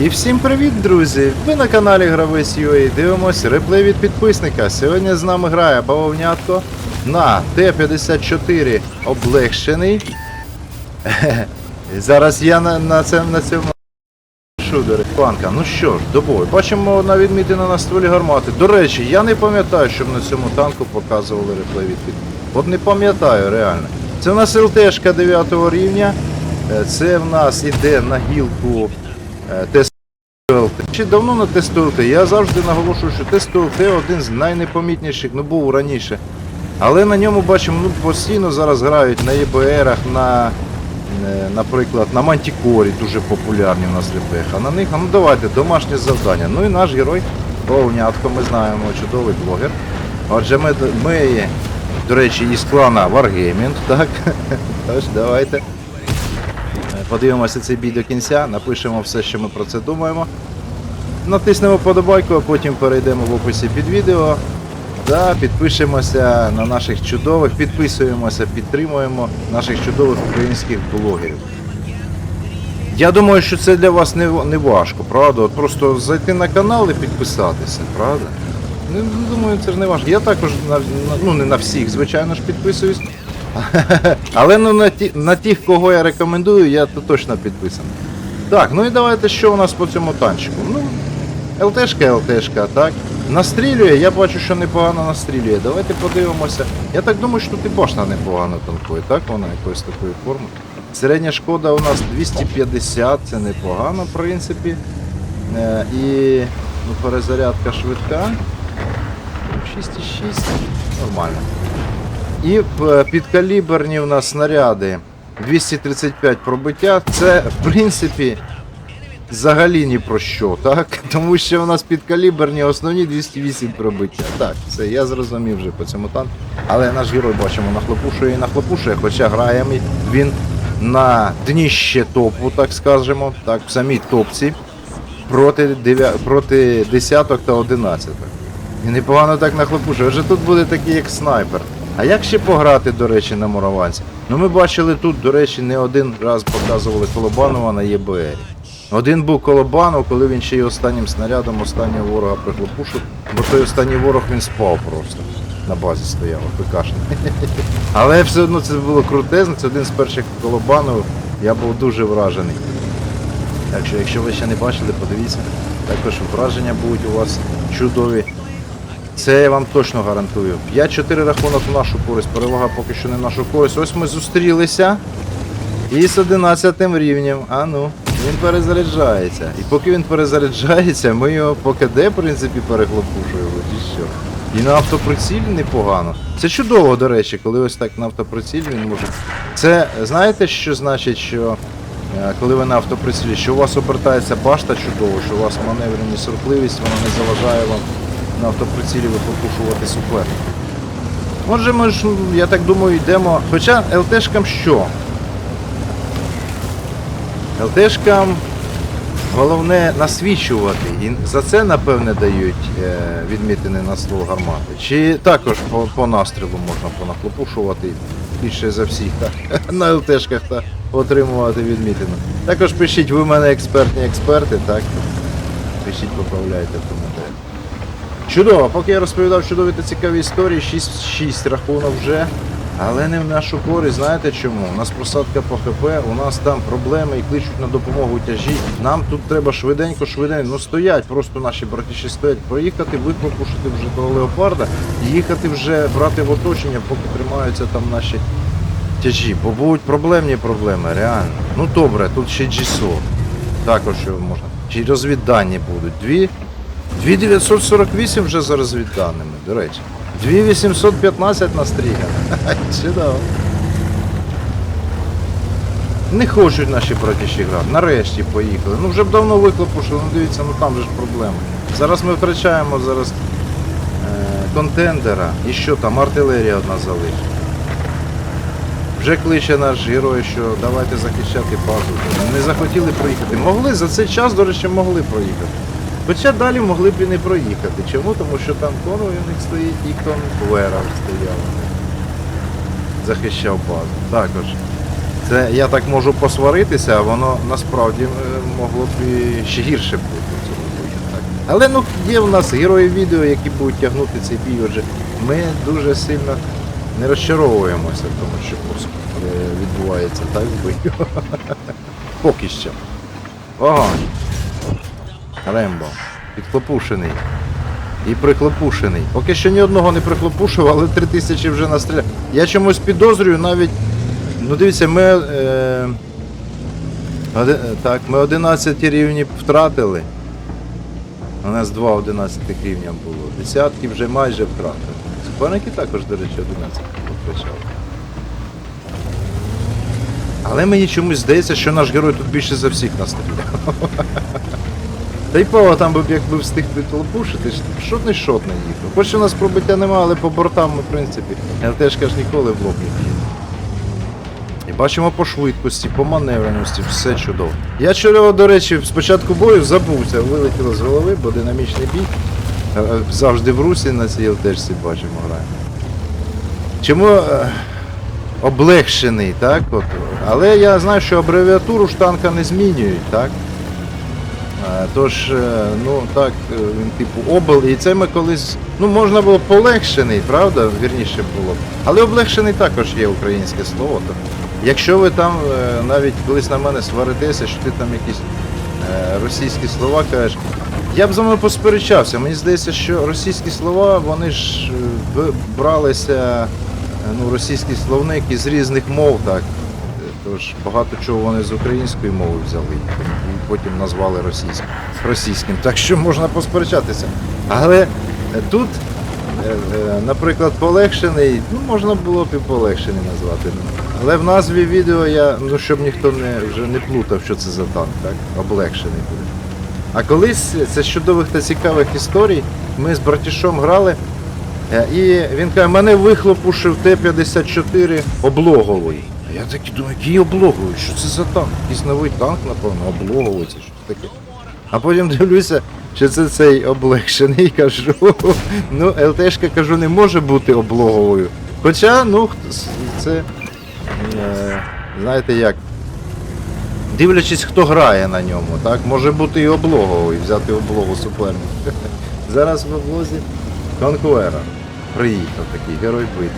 І всім привіт, друзі! Ви на каналі Гравець UA дивимось реплей від підписника. Сьогодні з нами грає бавовнятко на Т-54 облегшений. Зараз я на, на, це, на цьому шудері. Планка. Ну що ж, до бою. Бачимо на відмітина на стволі гармати. До речі, я не пам'ятаю, щоб на цьому танку показували реплей від під. От не пам'ятаю реально. Це в нас ЛТшка 9 рівня. Е, Це в нас іде на гілку е. Чи давно на тесту ЛТ? Я завжди наголошую, що тест один з найнепомітніших, ну був раніше. Але на ньому бачимо, ну постійно зараз грають на ЄБРах, на, е, наприклад, на Мантікорі дуже популярні у нас РПХ. А на них, ну давайте, домашнє завдання. Ну і наш герой, Вовнятко, ми знаємо, чудовий блогер. Отже, ми, ми до речі, із клана Wargaming, так? Тож, давайте. Подивимося цей бій до кінця, напишемо все, що ми про це думаємо. Натиснемо подобайку, а потім перейдемо в описі під відео. Да, підпишемося на наших чудових, підписуємося, підтримуємо наших чудових українських блогерів. Я думаю, що це для вас не, не важко, правда? От просто зайти на канал і підписатися, правда? Ну, думаю, це ж не важко. Я також на- ну, не на всіх, звичайно ж, підписуюсь. Але ну, на, ті, на тих, кого я рекомендую, я то точно підписаний. Так, ну і давайте що у нас по цьому танчику. Ну, ЛТшка, ЛТшка, так. Настрілює, я бачу, що непогано настрілює. Давайте подивимося. Я так думаю, що тут і башна непогано танкує, так? Вона якоїсь такої форми. Середня шкода у нас 250, це непогано, в принципі. Е, і ну, перезарядка швидка. 6,6. Нормально. І е, підкаліберні у нас снаряди 235 пробиття. Це, в принципі, взагалі ні про що, так? Тому що у нас підкаліберні основні 208 пробиття. Так, все, я зрозумів вже по цьому танку. Але наш герой бачимо нахлопушує і нахлопушує, хоча грає він на дніще топу, так скажемо, так, в самій топці проти, дев'я... проти десяток та одинадцяток. І непогано так нахлопушує. Вже тут буде такий як снайпер. А як ще пограти, до речі, на Мураванці? Ну ми бачили тут, до речі, не один раз показували Колобанова на ЄБР. Один був Колобанов, коли він ще й останнім снарядом останнього ворога прихлопушив, бо той останній ворог він спав просто. На базі стояв, ПКшник. Але все одно це було крутезно, це один з перших Колобанових. Я був дуже вражений. Так що, якщо ви ще не бачили, подивіться. Також враження будуть у вас чудові. Це я вам точно гарантую. 5-4 рахунок в нашу користь. Перевага поки що не в нашу користь. Ось ми зустрілися. І з 11 рівнем. А ну, він перезаряджається. І поки він перезаряджається, ми його по КД, в принципі, перехлопушуємо. І що. І на автоприцілі непогано. Це чудово, до речі, коли ось так на автоприцілі він може. Це знаєте, що значить, що е, коли ви на автоприцілі, що у вас обертається башта чудово, що у вас маневреність, рухливість, вона не заважає вам на автоприцілі випропушувати суперника. Отже, ми ж, я так думаю, йдемо. Хоча ЛТшкам що? ЛТшкам головне насвічувати. І за це, напевне, дають е, відмітини на ствол гармати. Чи також по, по настрілу можна понахлопушувати більше за всіх так? на ЛТшках та отримувати відмітину. Також пишіть, ви в мене експертні експерти, так? Пишіть, поправляйте в коментарях. Чудово, поки я розповідав чудові та цікаві історії, 6-6 рахунок вже. Але не в нашу користь, знаєте чому? У нас просадка по ХП, у нас там проблеми і кличуть на допомогу тяжі. Нам тут треба швиденько, швиденько. Ну стоять, просто наші братіші стоять, проїхати, виклопушити вже того леопарда і їхати вже брати в оточення, поки тримаються там наші тяжі. Бо будуть проблемні проблеми, реально. Ну добре, тут ще GSO. Також можна. Чи розвіддані будуть. Дві 2948 вже за розвідданими, до речі. 2815 настрігано. Чудово. Не хочуть наші братіші грати. Нарешті поїхали. Ну вже б давно виклопушили, ну дивіться, ну там же ж проблема. Зараз ми втрачаємо зараз е, контендера. І що там, артилерія одна залишить. Вже кличе наш герой, що давайте захищати базу. Не захотіли проїхати. Могли, за цей час, до речі, могли проїхати. Хоча далі могли б і не проїхати. Чому? Тому що там конвой у них стоїть і Конвера стояв. Захищав базу. Також. Це я так можу посваритися, а воно насправді е, могло б і ще гірше бути. Але ну є в нас герої відео, які будуть тягнути цей бій. Отже, ми дуже сильно не розчаровуємося тому, що е, відбувається так бою. Поки що. Вогонь. Рембо. Підхлопушений. І прихлопушений. Поки що ні одного не прихлопушив, але 3000 вже настріляв. Я чомусь підозрюю навіть. Ну дивіться, ми. Е, оди- так, ми 11 рівні втратили. У нас два 11 рівня було. Десятки вже майже втратили. Суперники також, до речі, 11 втрачали. Але мені чомусь здається, що наш герой тут більше за всіх настріляв. Та й Пава там би якби встиг підлопушити, шотний шот не їхав. Хоч у нас пробиття немає, але по бортам ми, в принципі, ЛТшка ж ніколи в лоб не їде. І бачимо по швидкості, по маневреності, все чудово. Я чудово, до речі, спочатку бою забувся, вилетіло з голови, бо динамічний бій. Е, е, Завжди в русі на цій ЛТшці бачимо грає. Чому е, облегшений, так? От. Але я знаю, що абревіатуру штанка не змінюють, так? Е, Тож, е, ну так, е, він типу обл, і це ми колись. Ну, можна було полегшений, правда? Вірніше було. б. Але облегшений також є українське слово. То, якщо ви там навіть колись на мене сваритеся, що ти там якісь російські слова кажеш, я б з вами посперечався. Мені здається, що російські слова, вони ж бралися, ну, російський словник із різних мов, так. Тож багато чого вони з української мови взяли і потім назвали російським. російським. Так що можна посперечатися. Але е, тут, е, е, наприклад, полегшений, ну можна було б і полегшений назвати. Але в назві відео я, ну щоб ніхто не, вже не плутав, що це за танк, так? Облегшений буде. А колись це з чудових та цікавих історій. Ми з братішом грали. І він каже, мене вихлопушив Т-54 облоговий. А я такий думаю, який облоговий? Що це за танк? Якийсь новий танк, напевно, облоговий, це таке. А потім дивлюся, що це цей облегшений, кажу. Ну, ЛТшка кажу, не може бути облоговою. Хоча, ну, це. Е, знаєте як, Дивлячись, хто грає на ньому, так? Може бути і облоговий, взяти облогу суперника. Зараз в облозі Конкуера. Приїхав такий, герой битви.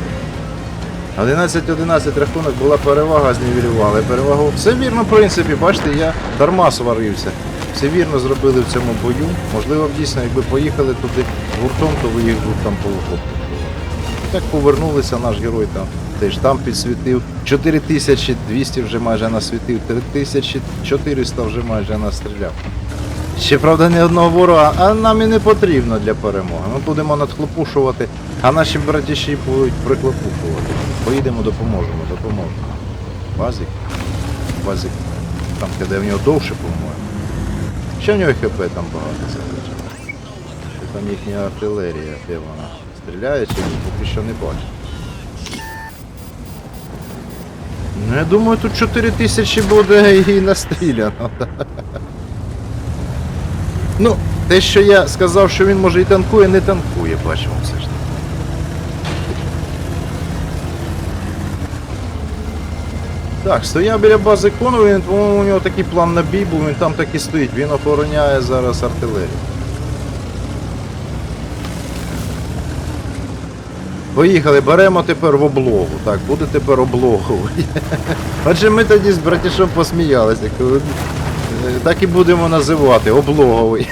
11-11 рахунок була перевага, знівелювали перевагу. Все вірно, в принципі, бачите, я дарма сварився. Все вірно зробили в цьому бою. Можливо, дійсно, якби поїхали туди гуртом, то ви їх був там полухопили. Так повернулися наш герой там. Теж там підсвітив. 4200 вже майже насвітив, 3400 вже майже настріляв. Ще правда не одного ворога, а нам і не потрібно для перемоги. Ми будемо надхлопушувати, а наші братіші будуть приклопушувати. Поїдемо, допоможемо, допоможемо. Базик. Базик. Там де в нього довше, по-моєму. Ще в нього ХП там багато. Що там їхня артилерія, де вона? Стріляє чи ні? Поки що не бачу. Ну, я думаю, тут 4 тисячі буде і настріляно. Ну, те, що я сказав, що він може і танкує, не танкує, бачимо все ж таки. Так, стояв біля бази Конова, він, у нього такий план на бій був, він там так і стоїть, він охороняє зараз артилерію. Поїхали, беремо тепер в облогу. Так, буде тепер облоговий. Отже, ми тоді з братішом посміялися. коли- Так і будемо називати, облоговий.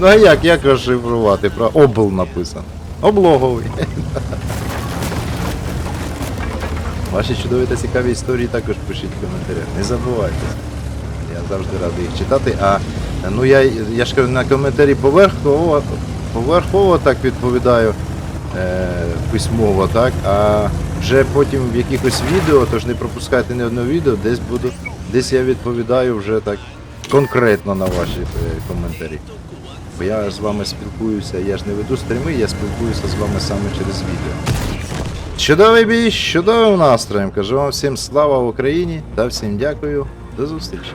Ну а як, як розшифрувати? Про обл написано. Облоговий. Ваші чудові та цікаві історії також пишіть в коментарях. Не забувайте. Я завжди радий їх читати. А ну я, я ж на коментарі поверхово, поверхово так відповідаю е, письмово, так, а вже потім в якихось відео, тож не пропускайте ні одного відео, десь буду, десь я відповідаю вже так конкретно на ваші е, коментарі. Бо я з вами спілкуюся, я ж не веду стріми, я спілкуюся з вами саме через відео. Чудовий бій, чудовим настроєм. Кажу вам всім слава Україні та всім дякую. До зустрічі.